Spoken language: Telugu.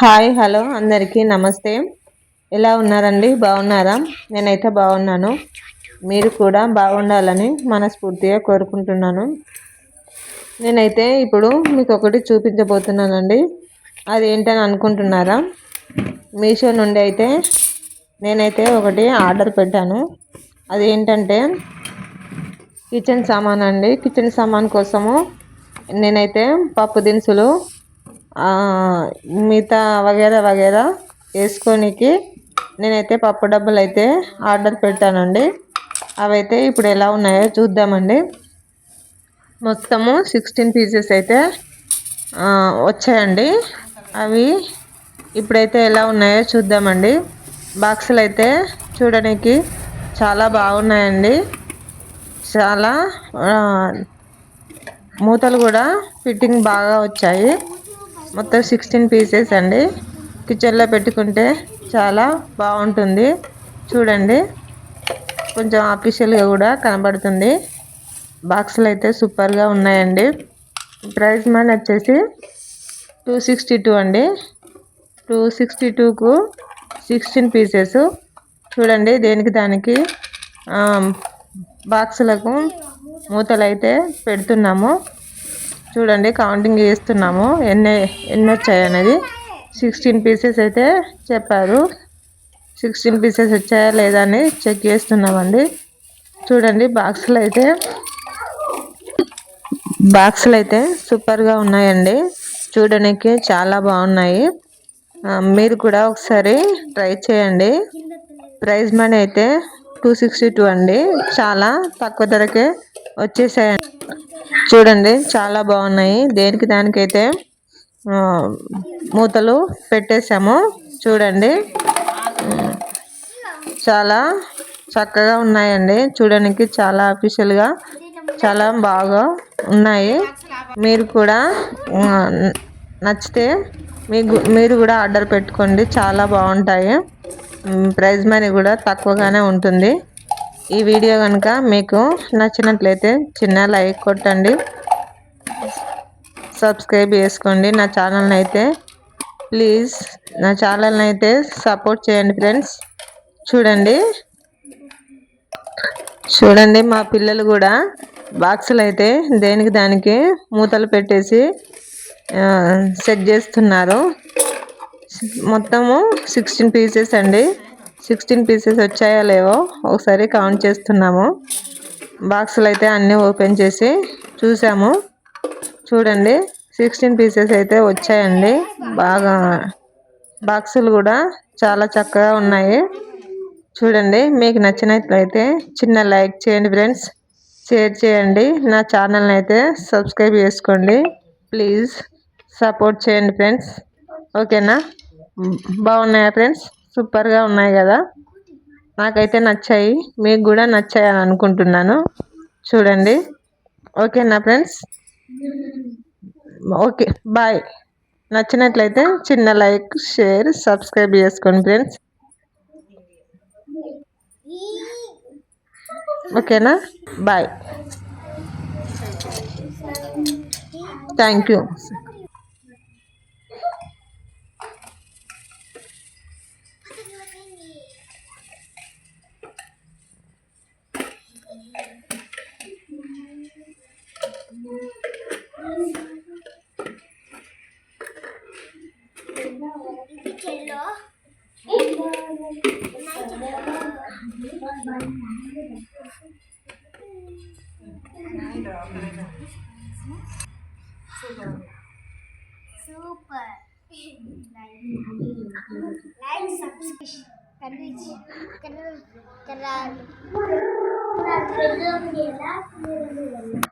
హాయ్ హలో అందరికీ నమస్తే. ఎలా ఉన్నారండి? బాగున్నారా? నేనైతే బాగున్నాను. మీరు కూడా బాగుండాలని మనస్ఫూర్తిగా కోరుకుంటున్నాను. నేనైతే ఇప్పుడు మీకు ఒకటి చూపించబోతున్నానండి. అది ఏంటని అనుకుంటున్నారా? మీషో నుండి అయితే నేనైతే ఒకటి ఆర్డర్ పెట్టాను. అది ఏంటంటే కిచెన్ సామాన్ అండి కిచెన్ సామాన్ కోసము నేనైతే పప్పు దినుసులు మిగతా వగేరా వగేరా వేసుకోనికి. నేనైతే పప్పు డబ్బులు అయితే ఆర్డర్ పెట్టానండి. అవైతే ఇప్పుడు ఎలా ఉన్నాయో చూద్దామండి. మొత్తము సిక్స్టీన్ పీసెస్ అయితే వచ్చాయండి. అవి ఇప్పుడైతే ఎలా ఉన్నాయో చూద్దామండి. బాక్సులు అయితే చూడడానికి చాలా బాగున్నాయండి. చాలా మూతలు కూడా ఫిట్టింగ్ బాగా వచ్చాయి. మొత్తం సిక్స్టీన్ పీసెస్ అండి. కిచెన్లో పెట్టుకుంటే చాలా బాగుంటుంది. చూడండి. కొంచెం ఆఫీషియల్గా కూడా కనబడుతుంది. బాక్సులు అయితే సూపర్గా ఉన్నాయండి. ప్రైస్ మనీ వచ్చేసి టూ సిక్స్టీ టూ అండి. టూ సిక్స్టీ టూకు సిక్స్టీన్ పీసెస్ చూడండి దేనికి దానికి బాక్సులకు మూతలు అయితే పెడుతున్నాము. చూడండి కౌంటింగ్ చేస్తున్నాము. ఎన్ని ఎన్ని వచ్చాయి అనేది? సిక్స్టీన్ పీసెస్ అయితే చెప్పారు. సిక్స్టీన్ పీసెస్ వచ్చాయా లేదా అని చెక్ చేస్తున్నామండి. చూడండి బాక్సులు అయితే బాక్సులు అయితే సూపర్గా ఉన్నాయండి. చూడడానికి చాలా బాగున్నాయి. మీరు కూడా ఒకసారి ట్రై చేయండి. ప్రైజ్ మనీ అయితే టూ సిక్స్టీ టూ అండి. చాలా తక్కువ ధరకే వచ్చేసాయి. చూడండి చాలా బాగున్నాయి. దేనికి దానికైతే మూతలు పెట్టేశాము. చూడండి. చాలా చక్కగా ఉన్నాయండి. చూడడానికి చాలా అఫీషియల్గా చాలా బాగా ఉన్నాయి. మీరు కూడా నచ్చితే మీకు మీరు కూడా ఆర్డర్ పెట్టుకోండి. చాలా బాగుంటాయి. ప్రైజ్ మనీ కూడా తక్కువగానే ఉంటుంది. ఈ వీడియో కనుక మీకు నచ్చినట్లయితే చిన్న లైక్ కొట్టండి. సబ్స్క్రైబ్ చేసుకోండి. నా ఛానల్ని అయితే ప్లీజ్ నా ఛానల్ని అయితే సపోర్ట్ చేయండి ఫ్రెండ్స్ చూడండి. చూడండి మా పిల్లలు కూడా బాక్సులు అయితే దేనికి దానికి మూతలు పెట్టేసి సెట్ చేస్తున్నారు. మొత్తము సిక్స్టీన్ పీసెస్ అండి. సిక్స్టీన్ పీసెస్ వచ్చాయో లేవో ఒకసారి కౌంట్ చేస్తున్నాము. బాక్సులు అయితే అన్నీ ఓపెన్ చేసి చూసాము. చూడండి సిక్స్టీన్ పీసెస్ అయితే వచ్చాయండి. బాగా బాక్సులు కూడా చాలా చక్కగా ఉన్నాయి. చూడండి మీకు నచ్చినట్లయితే చిన్న లైక్ చేయండి ఫ్రెండ్స్. షేర్ చేయండి. నా ఛానల్ని అయితే సబ్స్క్రైబ్ చేసుకోండి. ప్లీజ్ సపోర్ట్ చేయండి ఫ్రెండ్స్. ఓకేనా? బాగున్నాయా ఫ్రెండ్స్? సూపర్గా ఉన్నాయి కదా. నాకైతే నచ్చాయి. మీకు కూడా నచ్చాయి అని అనుకుంటున్నాను. చూడండి. ఓకేనా ఫ్రెండ్స్? ఓకే. బాయ్. నచ్చినట్లయితే చిన్న లైక్ షేర్ సబ్స్క్రైబ్ చేసుకోండి ఫ్రెండ్స్. ఓకేనా? Bye. Thank you. Super. Super. Like, subscribe, like, subscribe, kırıldım yerler, kırıldım yerler.